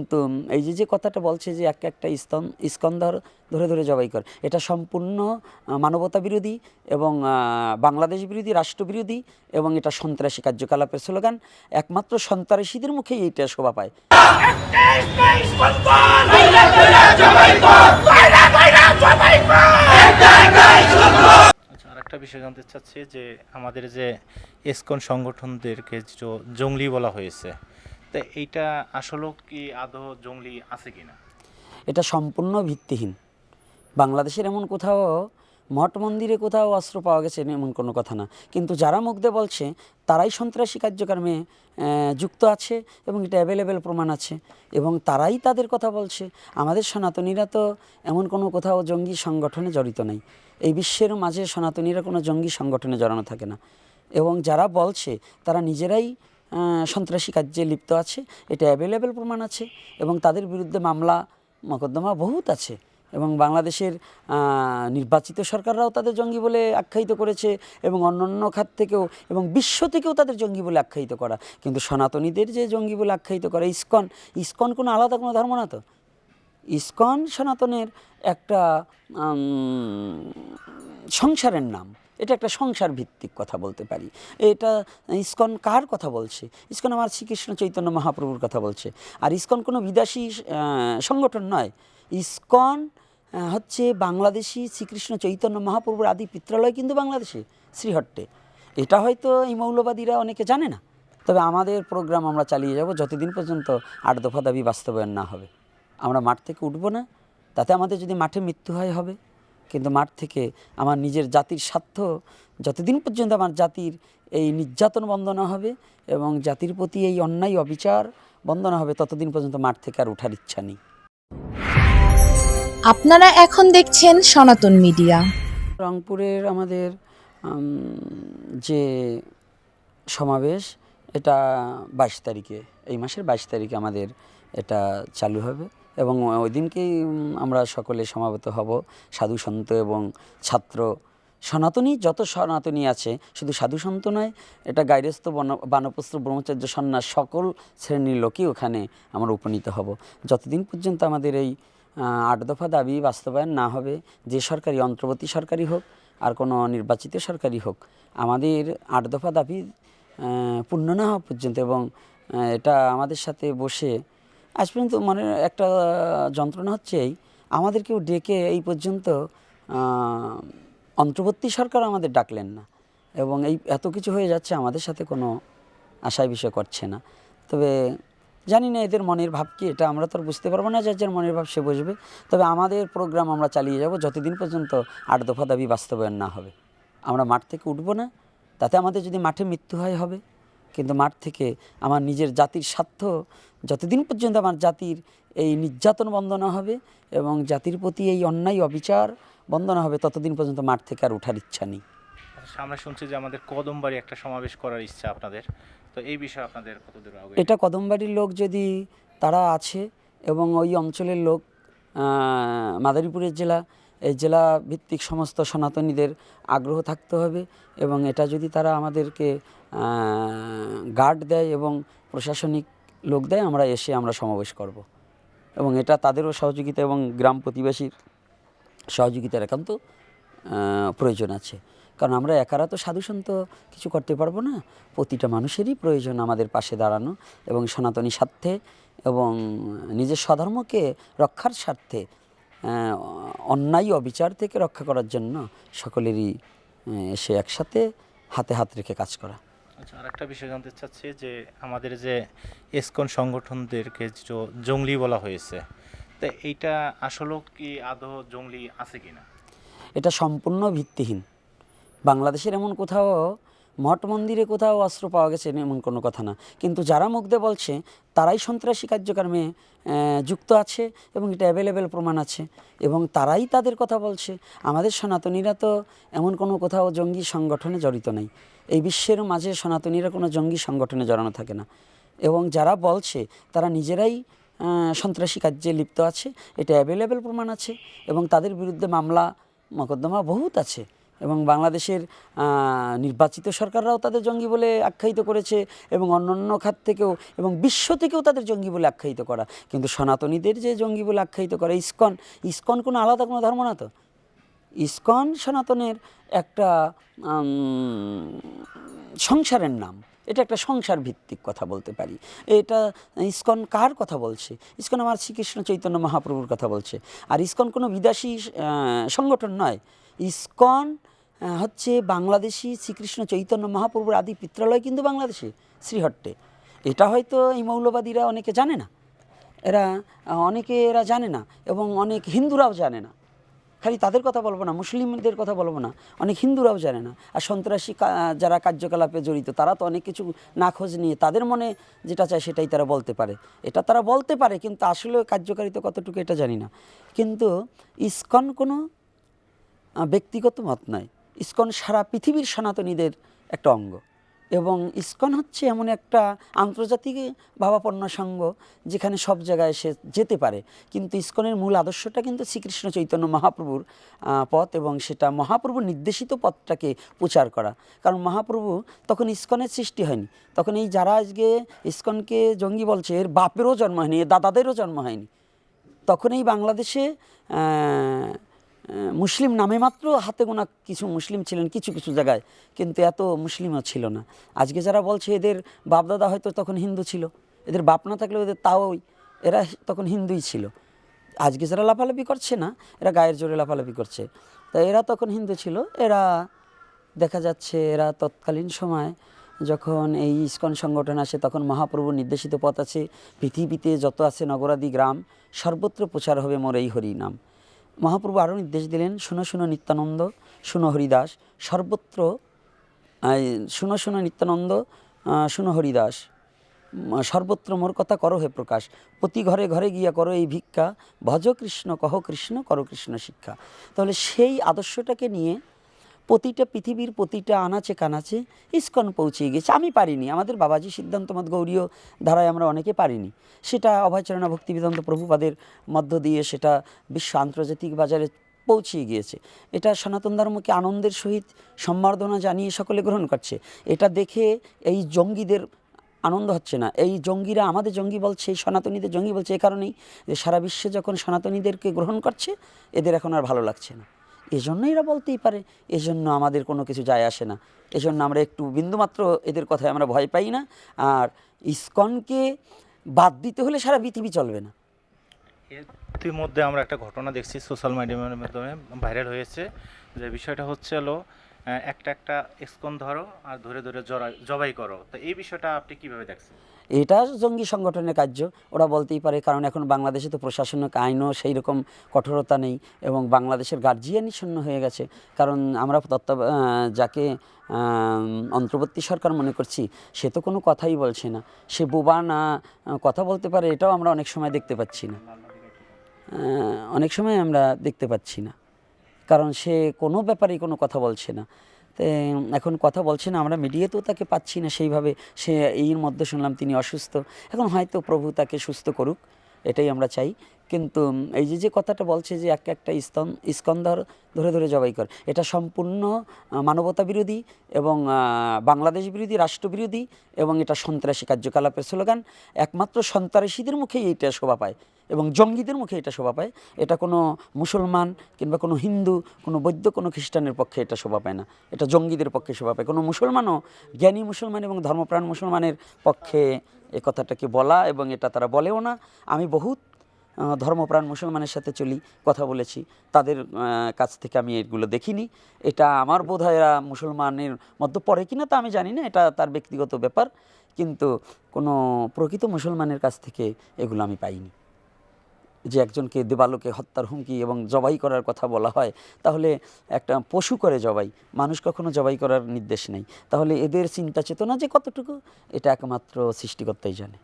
কিন্তু এই যে যে কথাটা বলছে যে, এক একটা স্তন স্কন্দর ধরে ধরে জবাই কর, এটা সম্পূর্ণ মানবতা বিরোধী এবং বাংলাদেশ বিরোধী রাষ্ট্রবিরোধী এবং এটা সন্ত্রাসী কার্যকলাপের স্লোগান। একমাত্র সন্ত্রাসীদের মুখেই এইটা শোভা পায়। আচ্ছা আরেকটা বিষয় জানতে চাচ্ছি যে, আমাদের যে এসকন সংগঠনদেরকে জঙ্গলি বলা হয়েছে তো এইটা আসলে কি আদৌ জঙ্গলি আছে কিনা? এটা সম্পূর্ণ ভিত্তিহীন। বাংলাদেশের এমন কোথাও, মঠ মন্দিরে কোথাও অস্ত্র পাওয়া গেছে এমন কোনো কথা না। কিন্তু যারা দিয়ে বলছে, তারাই সন্ত্রাসী কার্যক্রমে যুক্ত আছে এবং এটা অ্যাভেলেবেল প্রমাণ আছে। এবং তারাই তাদের কথা বলছে। আমাদের সনাতনীরা তো এমন কোনো কোথাও জঙ্গি সংগঠনে জড়িত নাই। এই বিশ্বের মাঝে সনাতনীরা কোনো জঙ্গি সংগঠনে জড়ানো থাকে না। এবং যারা বলছে, তারা নিজেরাই সন্ত্রাসী কার্যে লিপ্ত আছে, এটা অ্যাভেলেবেল প্রমাণ আছে এবং তাদের বিরুদ্ধে মামলা, মকদ্দমা বহুত আছে এবং বাংলাদেশের নির্বাচিত সরকাররাও তাদের জঙ্গি বলে আখ্যায়িত করেছে এবং অন্যান্য খাত থেকেও এবং বিশ্ব থেকেও তাদের জঙ্গি বলে আখ্যায়িত করা। কিন্তু সনাতনীদের যে জঙ্গি বলে আখ্যায়িত করা ইস্কন ইস্কন কোনো আলাদা কোনো ধর্ম না তো? ইস্কন সনাতনের একটা সংসারের নাম। এটা একটা সংসার ভিত্তিক কথা বলতে পারি। এটা ইস্কন কার কথা বলছে? ইস্কন আমার শ্রীকৃষ্ণ চৈতন্য মহাপ্রভুর কথা বলছে। আর ইস্কন কোনো বিদেশি সংগঠন নয়। ইস্কন হচ্ছে বাংলাদেশি শ্রীকৃষ্ণ চৈতন্য মহাপ্রভুর আদি পিত্রালয় কিন্তু বাংলাদেশে, শ্রীহট্টে। এটা হয়তো এই মৌলবাদীরা অনেকে জানে না। তবে আমাদের প্রোগ্রাম আমরা চালিয়ে যাব যতদিন পর্যন্ত আট দফা দাবি বাস্তবায়ন না হবে। আমরা মাঠ থেকে উঠবো না। তাতে আমাদের যদি মাঠে মৃত্যু হয় হবে কিন্তু মাঠ থেকে আমার নিজের জাতির স্বার্থ যতদিন পর্যন্ত আমার জাতির এই নির্যাতন বন্ধ না হবে এবং জাতির প্রতি এই অন্যায় অবিচার বন্ধ না হবে ততদিন পর্যন্ত মাঠ থেকে আর ওঠার ইচ্ছা নেই। আপনারা এখন দেখছেন সনাতন মিডিয়া। রংপুরের আমাদের যে সমাবেশ এটা বাইশ তারিখে এই মাসের বাইশ তারিখে আমাদের এটা চালু হবে। এবং ওই দিনকেই আমরা সকলে সমাবেত হব। সাধু সন্ত এবং ছাত্র সনাতনী, যত সনাতনী আছে, শুধু সাধু সন্ত নয়, এটা গাইরস্থ বন, বানপ্রস্থ ব্রহ্মচর্য সন্ন্যাস সকল শ্রেণির লোকই ওখানে আমরা উপনীত হব। যতদিন পর্যন্ত আমাদের এই আট দফা দাবি বাস্তবায়ন না হবে, যে সরকারি অন্তর্বর্তী সরকারি হোক, আর কোনো নির্বাচিত সরকারি হোক, আমাদের আট দফা দাবি পূর্ণ না হওয়া পর্যন্ত এবং এটা আমাদের সাথে বসে আজ পর্যন্ত মনে একটা যন্ত্রণা হচ্ছে এই। আমাদেরকেও ডেকে এই পর্যন্ত অন্তর্বর্তী সরকার আমাদের ডাকলেন না। এবং এই এত কিছু হয়ে যাচ্ছে আমাদের সাথে কোনো আশায় বিষয় করছে না। তবে জানি না এদের মনের ভাব কি, এটা আমরা তো আর বুঝতে পারব না যার যার মনের ভাব সে বুঝবে। তবে আমাদের প্রোগ্রাম আমরা চালিয়ে যাব যতদিন পর্যন্ত আট দফা দাবি বাস্তবায়ন না হবে। আমরা মাঠ থেকে উঠবো না, তাতে আমাদের যদি মাঠে মৃত্যু হয় হবে। কিন্তু মাঠ থেকে আমার নিজের জাতির স্বার্থ যতদিন পর্যন্ত আমার জাতির এই নির্যাতন বন্ধ না হবে এবং জাতির প্রতি এই অন্যায় অবিচার বন্ধ না হবে ততদিন পর্যন্ত মাঠ থেকে আর ওঠার ইচ্ছা নেই। আচ্ছা, আমরা শুনছি যে আমাদের কদমবাড়ি একটা সমাবেশ করার ইচ্ছা আপনাদের। তো এই বিষয়ে আপনাদের কতদূর এটা কদমবাড়ির লোক যদি তারা আছে এবং ওই অঞ্চলের লোক মাদারীপুরের জেলা এই জেলা ভিত্তিক সমস্ত সনাতনীদের আগ্রহ থাকতে হবে এবং এটা যদি তারা আমাদেরকে গার্ড দেয় এবং প্রশাসনিক লোক দেয়, আমরা এসে আমরা সমাবেশ করব। এবং এটা তাদেরও সহযোগিতা এবং গ্রাম প্রতিবেশীর সহযোগিতার একান্ত প্রয়োজন আছে। কারণ আমরা একারা তো সাধুসন্ত, কিছু করতে পারব না। প্রতিটা মানুষেরই প্রয়োজন আমাদের পাশে দাঁড়ানো এবং সনাতনী স্বার্থে এবং নিজের স্বধর্মকে রক্ষার স্বার্থে অন্যায় অবিচার থেকে রক্ষা করার জন্য সকলেরই এসে একসাথে হাতে হাত রেখে কাজ করা। আচ্ছা আরেকটা বিষয় জানতে চাচ্ছি যে আমাদের যে এসকন সংগঠনদেরকে জঙ্গলি বলা হয়েছে তো এইটা আসলে কি আদৌ জঙ্গলি আছে কিনা? এটা সম্পূর্ণ ভিত্তিহীন। বাংলাদেশের এমন কোথাও মঠ মন্দিরে কোথাও অস্ত্র পাওয়া গেছে এমন কোনো কথা না। কিন্তু যারা দিয়ে বলছে, তারাই সন্ত্রাসী কার্যক্রমে যুক্ত আছে এবং এটা অ্যাভেলেবেল প্রমাণ আছে। এবং তারাই তাদের কথা বলছে। আমাদের সনাতনীরা তো এমন কোনো কোথাও জঙ্গি সংগঠনে জড়িত নেই। এই বিশ্বের মাঝে সনাতনীরা কোনো জঙ্গি সংগঠনে জড়ানো থাকে না। এবং যারা বলছে, তারা নিজেরাই সন্ত্রাসী কার্যে লিপ্ত আছে। এটা অ্যাভেলেবেল প্রমাণ আছে। এবং তাদের বিরুদ্ধে মামলা, মকদ্দমা বহুত আছে। এবং বাংলাদেশের নির্বাচিত সরকাররাও তাদের জঙ্গি বলে আখ্যায়িত করেছে এবং অন্যান্য খাত থেকেও এবং বিশ্ব থেকেও তাদের জঙ্গি বলে আখ্যায়িত করা। কিন্তু সনাতনীদের যে জঙ্গি বলে আখ্যায়িত করা ইস্কন ইস্কন কোনো আলাদা কোনো ধর্ম না তো? ইস্কন সনাতনের একটা সংসারের নাম। এটা একটা সংসার ভিত্তিক কথা বলতে পারি। এটা ইস্কন কার কথা বলছে? ইস্কন আমার শ্রীকৃষ্ণ চৈতন্য মহাপ্রভুর কথা বলছে। আর ইস্কন কোনো বিদেশি সংগঠন নয়। ইস্কন হচ্ছে বাংলাদেশি শ্রীকৃষ্ণ চৈতন্য মহাপ্রভুর আদি পিত্রালয় কিন্তু বাংলাদেশে, শ্রীহট্টে। এটা হয়তো এই মৌলবাদীরা অনেকে জানে না। এরা, অনেকে এরা জানে না এবং অনেক হিন্দুরাও জানে না। খালি তাদের কথা বলব না, মুসলিমদের কথা বলব না। অনেক হিন্দুরাও জানে না। আর সন্ত্রাসী যারা কার্যকলাপে জড়িত, তারা তো অনেক কিছু না খোঁজ নিয়ে তাদের মনে যেটা চায় সেটাই তারা বলতে পারে। এটা তারা বলতে পারে, কিন্তু আসলে কার্যকারিতা কতটুকু এটা জানি না। কিন্তু ইস্কন কোনো ব্যক্তিগত মত নয় ইস্কন সারা পৃথিবীর সনাতনীদের একটা অঙ্গ। এবং ইস্কন হচ্ছে এমন একটা আন্তর্জাতিক ভাবাপন্ন সংঘ যেখানে সব জায়গায় সে যেতে পারে। কিন্তু ইস্কনের মূল আদর্শটা কিন্তু শ্রীকৃষ্ণ চৈতন্য মহাপ্রভুর পথ এবং সেটা মহাপ্রভুর নির্দেশিত পথটাকে প্রচার করা। কারণ মহাপ্রভু তখন ইস্কনের সৃষ্টি হয়নি। তখন এই যারা আজকে ইস্কনকে জঙ্গি বলছে, এর বাপেরও জন্ম হয়নি, এর দাদাদেরও জন্ম হয়নি। তখন এই বাংলাদেশে মুসলিম নামে মাত্র হাতে গোনা কিছু মুসলিম ছিলেন কিছু কিছু জায়গায়, কিন্তু এত মুসলিমও ছিল না। আজকে যারা বলছে এদের বাপদাদা হয়তো তখন হিন্দু ছিল, এদের বাপ না থাকলেও এদের তাওই এরা তখন হিন্দুই ছিল। আজকে যারা লাফালাফি করছে না, এরা গায়ের জোরে লাফালাফি করছে। তা এরা তখন হিন্দু ছিল, এরা দেখা যাচ্ছে এরা তৎকালীন সময় যখন এই ইস্কন সংগঠন আসে, তখন মহাপ্রভুর নির্দেশিত পথ আছে, পৃথিবীতে যত আছে নগরাদি গ্রাম, সর্বত্র প্রচার হবে মোর এই হরি নাম মহাপ্রভু আরও নির্দেশ দিলেন, শুনো শুনো নিত্যানন্দ, শুনো হরিদাস, সর্বত্র শুনো শুনো নিত্যানন্দ শুনো হরিদাস। সর্বত্র মোর কথা করো হে প্রকাশ। প্রতি ঘরে ঘরে গিয়া করো এই ভিক্ষা। ভজ কৃষ্ণ, কহ কৃষ্ণ, করো কৃষ্ণ শিক্ষা। তাহলে সেই আদর্শটাকে নিয়ে প্রতিটা পৃথিবীর প্রতিটা আনাচে কানাচে ইস্কন পৌঁছে গেছে আমি পারিনি, আমাদের বাবাজি সিদ্ধান্ত মত গৌরীয় ধারায় আমরা অনেকে পারিনি। সেটা অভয়চরণা ভক্তিবেদান্ত প্রভুপাদের মধ্য দিয়ে সেটা বিশ্ব আন্তর্জাতিক বাজারে পৌঁছিয়ে গিয়েছে। এটা সনাতন ধর্মকে আনন্দের সহিত সম্বর্ধনা জানিয়ে সকলে গ্রহণ করছে। এটা দেখে এই জঙ্গিদের আনন্দ হচ্ছে না। এই জঙ্গিরা, আমাদের জঙ্গি বলছে, এই সনাতনীদের জঙ্গি বলছে এই কারণেই যে সারা বিশ্বে যখন সনাতনীদেরকে গ্রহণ করছে, এদের এখন আর ভালো লাগছে না। এজন্য এরা বলতেই পারে, এজন্য আমাদের কোনো কিছু যায় আসে না। এজন্য আমরা একটু বিন্দুমাত্র এদের কথায় আমরা ভয় পাই না। আর ইস্কনকে বাদ দিতে হলে সারা পৃথিবী চলবে না। ইতিমধ্যে আমরা একটা ঘটনা দেখছি সোশ্যাল মিডিয়ার মাধ্যমে ভাইরাল হয়েছে। যে বিষয়টা হচ্ছে হলো একটা একটা এসকন ধরো আর ধরে ধরে জবাই করো। তো এই বিষয়টা আপনি কীভাবে দেখছেন? এটা জঙ্গি সংগঠনের কার্য। ওরা বলতেই পারে, কারণ এখন বাংলাদেশে তো প্রশাসনিক আইনও সেই রকম কঠোরতা নেই এবং বাংলাদেশের গার্জিয়ানই শূন্য হয়ে গেছে। কারণ আমরা তত্ত্ব যাকে অন্তর্বর্তী সরকার মনে করছি, সে তো কোনো কথাই বলছে না। সে বোবা না কথা বলতে পারে, এটাও আমরা অনেক সময় দেখতে পাচ্ছি না। অনেক সময় আমরা দেখতে পাচ্ছি না। কারণ সে কোনো ব্যাপারেই কোনো কথা বলছে না। এখন কথা বলছে না, আমরা মিডিয়াতেও তাকে পাচ্ছি না সেইভাবে সে এর মধ্যে শুনলাম তিনি অসুস্থ। এখন হয়তো প্রভু তাকে সুস্থ করুক, এটাই আমরা চাই। কিন্তু এই যে যে কথাটা বলছে যে, এক একটা স্তন স্কন্দর ধরে ধরে জবাই কর, এটা সম্পূর্ণ মানবতা বিরোধী এবং বাংলাদেশ বিরোধী রাষ্ট্রবিরোধী এবং এটা সন্ত্রাসী কার্যকলাপের স্লোগান। একমাত্র সন্ত্রাসীদের মুখেই এটা শোভা পায়। এবং জঙ্গিদের মুখে এটা শোভা পায়। এটা কোনো মুসলমান কিংবা কোনো হিন্দু, কোনো বৈদ্য কোনো খ্রিস্টানের পক্ষে এটা শোভা পায় না। এটা জঙ্গিদের পক্ষে শোভা পায়। কোনো মুসলমানও জ্ঞানী মুসলমান এবং ধর্মপ্রাণ মুসলমানের পক্ষে এ কথাটাকে বলা এবং এটা তারা বলেও না। আমি বহুত ধর্মপ্রাণ মুসলমানের সাথে চলি, কথা বলেছি। তাদের কাছ থেকে আমি এগুলো দেখিনি। এটা আমার বোধ হয় এরা মুসলমানের মধ্যে পড়ে কিনা তা আমি জানি না। এটা তার ব্যক্তিগত ব্যাপার। কিন্তু কোনো প্রকৃত মুসলমানের কাছ থেকে এগুলো আমি পাইনি। যে একজনকে দেবালোকে হত্যার হুমকি এবং জবাই করার কথা বলা হয়, তাহলে একটা পশু করে জবাই। মানুষ কখনো জবাই করার নির্দেশ নেই। তাহলে এদের চিন্তা চেতনা যে কতটুকু, এটা একমাত্র সৃষ্টিকর্তাই জানে।